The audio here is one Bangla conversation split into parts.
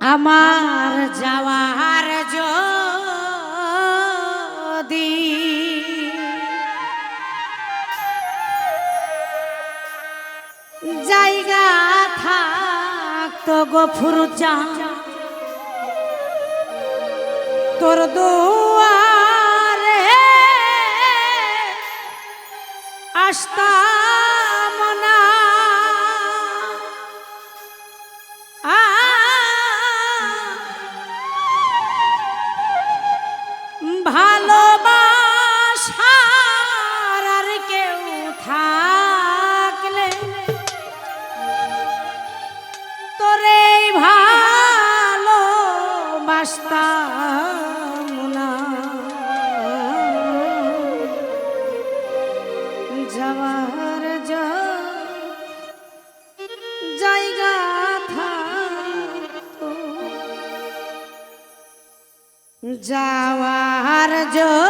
আমার যাওয়ার যদি জায়গা থাকতো গফুর চা তোর দু আসতাম না। ভালোবাসার আর কেউ থাকলে তোরে ভালোবাসতাম না। যাওয়ার জায়গা যাওয়া রাজা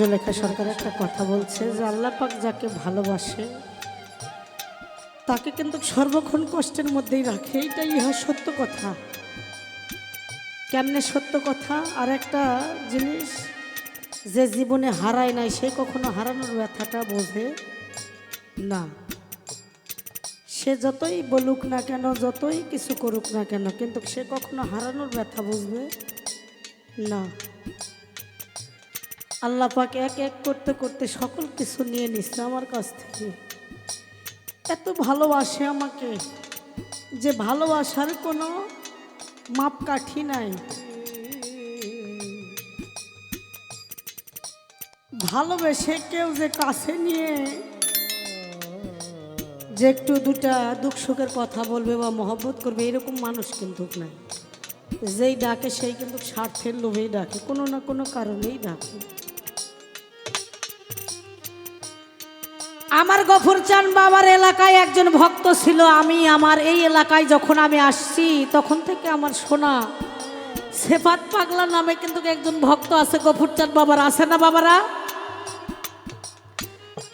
জলেখা সরকার একটা কথা বলছে যে আল্লাহ পাক যাকে ভালোবাসে, তাকে কিন্তু সর্বক্ষণ কষ্টের মধ্যেই রাখে। এটাই ইহা সত্য কথা। কেমনে সত্য কথা? আর একটা জিনিস, যে জীবনে হারায় নাই, সে কখনো হারানোর ব্যথাটা বোঝে না। সে যতই বলুক না কেন, যতই কিছু করুক না কেন, কিন্তু সে কখনো হারানোর ব্যথা বুঝবে না। আল্লাহ পাক এক এক করতে করতে সকল কিছু নিয়ে নিচ্ছে আমার কাছ থেকে। এত ভালোবাসে আমাকে যে ভালোবাসার কোনো মাপকাঠি নাই। ভালোবেসে কেউ যে কাছে নিয়ে যে একটু দুটা দুঃখ সুখের কথা বলবে বা মহব্বত করবে, এরকম মানুষ কিন্তু নাই। যেই ডাকে সেই কিন্তু স্বার্থের লোভেই ডাকে, কোনো না কোনো কারণেই ডাকে। আমার গফুরচান বাবার এলাকায় একজন ভক্ত ছিল। আমি আমার এই এলাকায় যখন আমি আসছি, তখন থেকে আমার শোনা সেফাত পাগলা নামে কিন্তু একজন ভক্ত আছে, গফুরচান বাবার। আছে না বাবারা?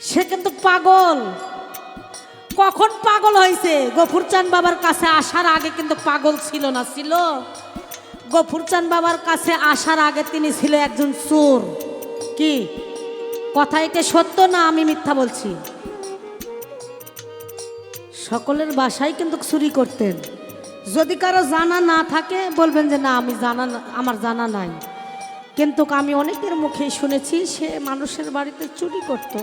সে কিন্তু পাগল। কখন পাগল হয়েছে? গফুরচান বাবার কাছে আসার আগে কিন্তু পাগল ছিল না, ছিল। গফুরচান বাবার কাছে আসার আগে তিনি ছিল একজন চোর। কি? কথা এটা সত্য না আমি মিথ্যা বলছি? সকলের বাসায় কিন্তু চুরি করতেন। যদি কারও জানা না থাকে, বলবেন যে, না, আমি জানা আমার জানা নাই। কিন্তু আমি অনেকের মুখেই শুনেছি, সে মানুষের বাড়িতে চুরি করত।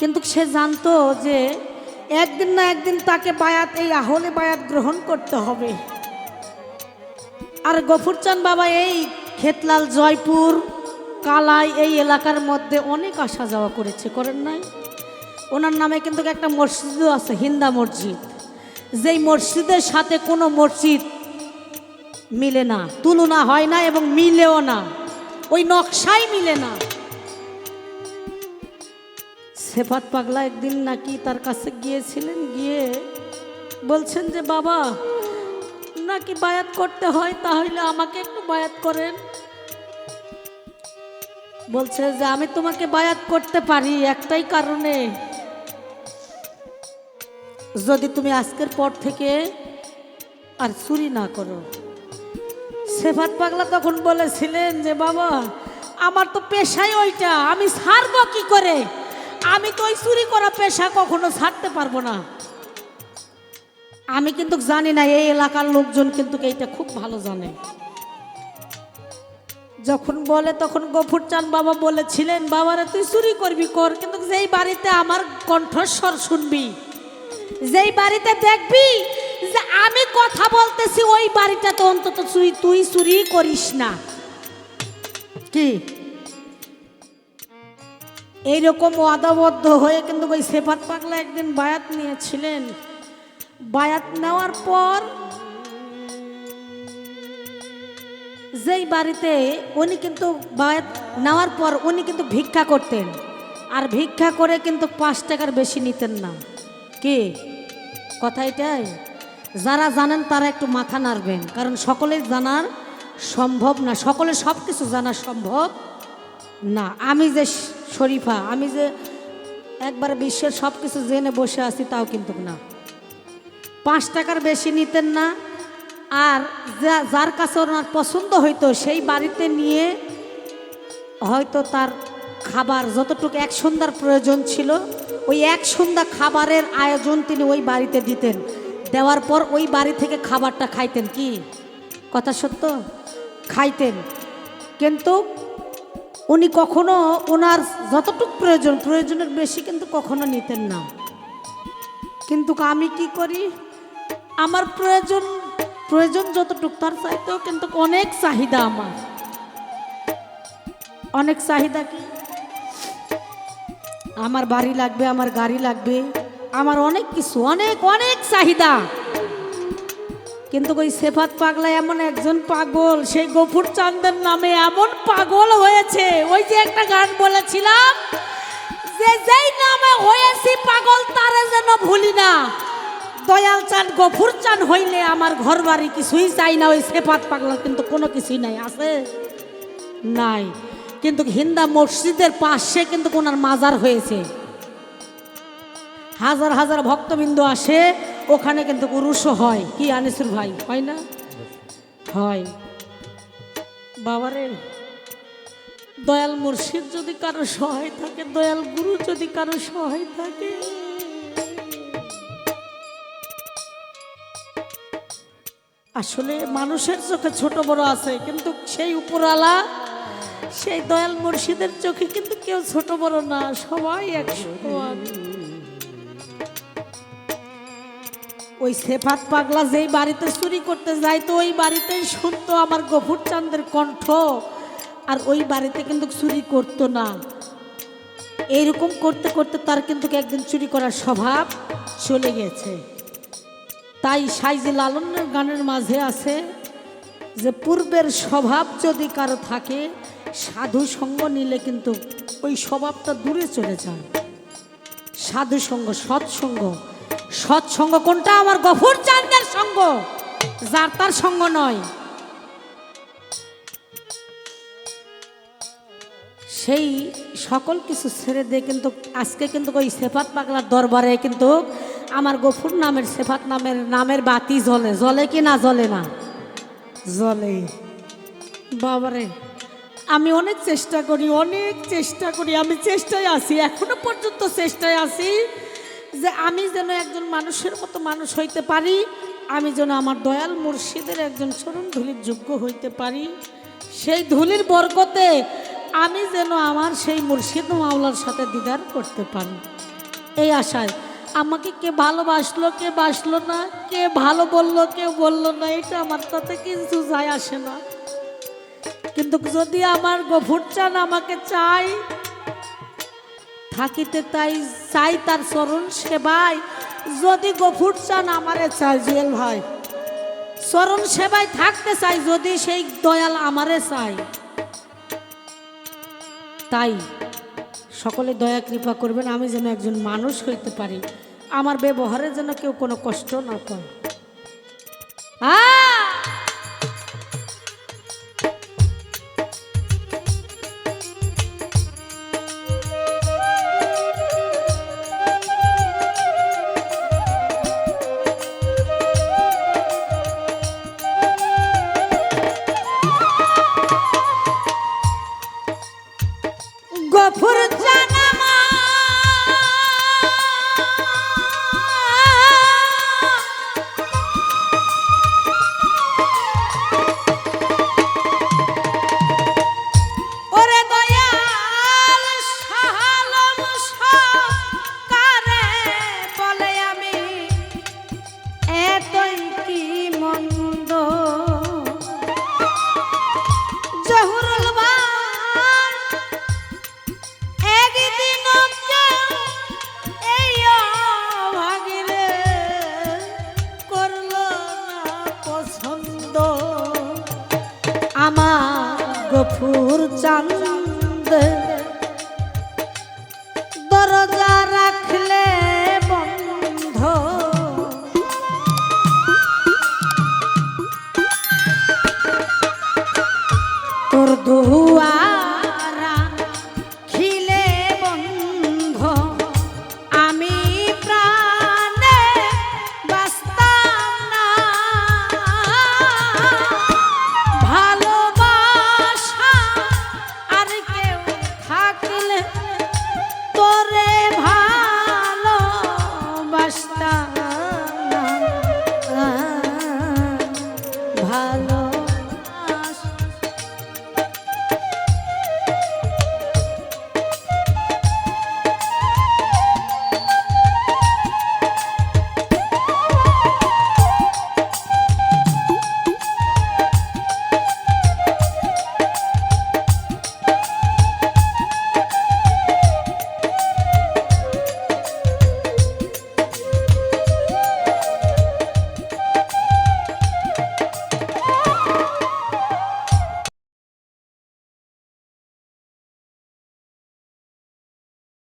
কিন্তু সে জানতো যে, একদিন না একদিন তাকে বায়াত, এই আহলে বায়াত গ্রহণ করতে হবে। আর গফুরচান বাবা এই খেতলাল জয়পুর, কালাই এই এলাকার মধ্যে অনেক আসা যাওয়া করেছে, করেন নাই? ওনার নামে কিন্তু একটা মসজিদও আছে, হিন্দা মসজিদ। যেই মসজিদের সাথে কোনো মসজিদ মিলে না, তুলনা হয় না এবং মিলেও না, ওই নকশাই মিলে না। সেফাত পাগলা একদিন নাকি তার কাছে গিয়েছিলেন, গিয়ে বলছেন যে, বাবা, নাকি বায়াত করতে হয়, তাহলে আমাকে একটু বায়াত করেন। বলছে যে, আমি তোমাকে বায়াত করতে পারি একটাই কারণে। যদি তুমি আজকের পর থেকে আর চুরি না করো। সেফাত পাগলা তখন বলেছিলেন যে, বাবা, আমার তো পেশাই ওইটা, আমি ছাড়বো কি করে? আমি তো ওই চুরি করা পেশা কখনো ছাড়তে পারব না। আমি কিন্তু জানি না, এই এলাকার লোকজন কিন্তু এইটা খুব ভালো জানে। যখন বলে তখন গফুর চান বাবা বলেছিলেন, বাবারা, তুই চুরি করবি কর, কিন্তু যেই বাড়িতে আমার কণ্ঠস্বর শুনবি যেই বাড়িতে দেখবি যে আমি কথা বলতেছি, ওই বাড়িটা তো অন্তত তুই তুই চুরি করিস না। কি? এইরকম ওয়াদাবদ্ধ হয়ে কিন্তু ওই সেফাত পাগলা একদিন বায়াত নিয়েছিলেন। বায়াত নেওয়ার পর যেই বাড়িতে উনি কিন্তু বায়াত নেওয়ার পর উনি কিন্তু ভিক্ষা করতেন। আর ভিক্ষা করে কিন্তু পাঁচ টাকার বেশি নিতেন না। কি? কথা এটাই। যারা জানেন তারা একটু মাথা নাড়বেন, কারণ সকলেই জানার সম্ভব না। সকলে সব কিছু জানা সম্ভব না। আমি যে শরীফা, আমি যে একবার বিশ্বের সব কিছু জেনে বসে আছি তাও কিন্তু না। পাঁচ টাকার বেশি নিতেন না, আর যা- যার কাছে ওনার পছন্দ হইতো সেই বাড়িতে নিয়ে হয়তো তার খাবার যতটুকু এক সন্ধ্যার প্রয়োজন ছিল ওই এক সন্ধ্যা খাবারের আয়োজন তিনি ওই বাড়িতে দিতেন। দেওয়ার পর ওই বাড়ি থেকে খাবারটা খাইতেন কি? কথা সত্য? খাইতেন। কিন্তু উনি কখনো ওনার যতটুকু প্রয়োজন, প্রয়োজনের বেশি কিন্তু কখনো নিতেন না। কিন্তু আমি কি করি? আমার প্রয়োজন প্রয়োজন যতটুক, তার চাইতেও কিন্তু অনেক চাহিদা আমার। অনেক চাহিদা কি? আমার বাড়ি লাগবে, আমার গাড়ি লাগবে, আমার অনেক কিছু, অনেক অনেক চাহিদা। কিন্তু ওই সেফাত পাগলা এমন একজন পাগল, সেই গফুর চান্দের নামে এমন পাগল হয়েছে। ওই যে একটা গান বলেছিলাম, যে যেই নামে হয়েছি পাগল, তারে যেন ভুলি না। দয়াল চান গফুর চান হইলে আমার ঘর বাড়ি কিছুই চাই না, ওই সেপাত পাগলা কিন্তু কোনো কিছুই নাই, আছে? নাই। কিন্তু হিন্দা মসজিদের পাশে কিন্তু ওনার মাজার হয়েছে। হাজার হাজার ভক্তবৃন্দ আসে, ওখানে কিন্তু উরুষও হয়। কি আনিসুর ভাই, হয় না? হয়। বাবারে, দয়াল মুর্শিদ যদি কারও সহায় থাকে, দয়াল গুরু যদি কারও সহায় থাকে। আসলে মানুষের চোখে ছোট বড় আছে, কিন্তু সেই উপরালা সেই দয়াল মুর্শিদের চোখে কিন্তু কেউ ছোট বড় না, সবাই এক সমান। ওই সেফাত পাগলা যেই বাড়িতে চুরি করতে যায়, তো ওই বাড়িতেই শুনতো আমার গফুর চাঁদের কণ্ঠ, আর ওই বাড়িতে কিন্তু চুরি করতো না এইরকম করতে করতে তার কিন্তু একদিন চুরি করার স্বভাব চলে গেছে তাই সাইজি লালনের গানের মাঝে আছে যে, পূর্বের স্বভাব যদি কারও থাকে সাধু সঙ্গ নিলে কিন্তু ওই স্বভাবটা দূরে চলে যায়। সাধু সঙ্গ সৎসঙ্গ সৎসঙ্গ কোনটা? আমার গফুর চাঁদের সঙ্গ। যার তার সঙ্গ নয়। সেই সকল কিছু ছেড়ে দিয়ে কিন্তু আজকে কিন্তু ওই সেফাত পাগলার দরবারে কিন্তু আমার গফুর নামের সেফাত নামের নামের বাতি জ্বলে। জ্বলে কি না? জ্বলে না। জ্বলে। বাবারে। আমি অনেক চেষ্টা করি, অনেক চেষ্টা করি। আমি চেষ্টায় আছি, এখনও পর্যন্ত চেষ্টায় আছি যে আমি যেন একজন মানুষের মতো মানুষ হইতে পারি, আমি যেন আমার দয়াল মুর্শিদের একজন চরণ ধুলির যোগ্য হইতে পারি। সেই ধুলির বরকতে আমি যেন আমার সেই মুর্শিদ মাওলার সাথে দিদার করতে পারি। এই আশায়। আমাকে কে ভালোবাসলো, কে বাসলো না, কে ভালো বলল, কে বলল না, এটা আমার তাতে কিছু যায় আসে না। কিন্তু যদি আমার গফুর চান আমাকে চাই, থাকিতে তাই চাই তার চরণ সেবায় যদি গফুর চান আমারে চাই, জুয়েল ভাই। চরণ সেবায় থাকতে চাই, যদি সেই দয়াল আমারে চাই। তাই সকলে দয়া, কৃপা করবেন, আমি যেন একজন মানুষ হইতে পারি। আমার ব্যবহারে যেন কেউ কোনো কষ্ট না পায়। আ hala